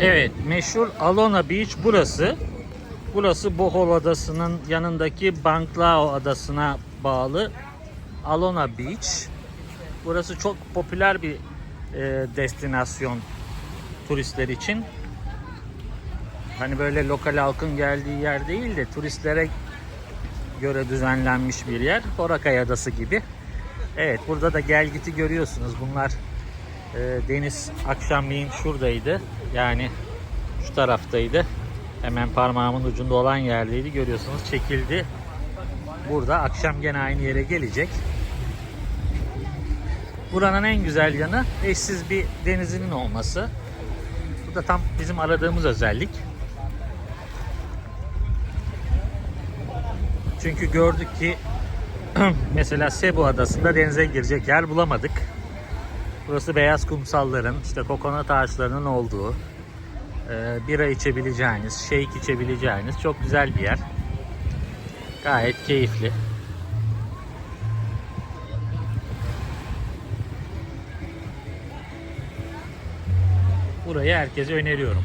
Evet, meşhur Alona Beach burası. Burası Bohol Adası'nın yanındaki Banklao Adası'na bağlı Alona Beach. Burası çok popüler bir e, destinasyon turistler için. Hani böyle lokal halkın geldiği yer değil de turistlere göre düzenlenmiş bir yer. Boracay Adası gibi. Evet burada da gelgiti görüyorsunuz. Bunlar e, deniz akşamleyin şuradaydı. Yani şu taraftaydı. Hemen parmağımın ucunda olan yerdeydi. Görüyorsunuz çekildi. Burada akşam gene aynı yere gelecek. Buranın en güzel yanı eşsiz bir denizinin olması. Bu da tam bizim aradığımız özellik. Çünkü gördük ki mesela Cebu Adası'nda denize girecek yer bulamadık. Burası beyaz kumsalların, işte kokonat ağaçlarının olduğu, e, bira içebileceğiniz, shake içebileceğiniz çok güzel bir yer. Gayet keyifli. Burayı herkese öneriyorum.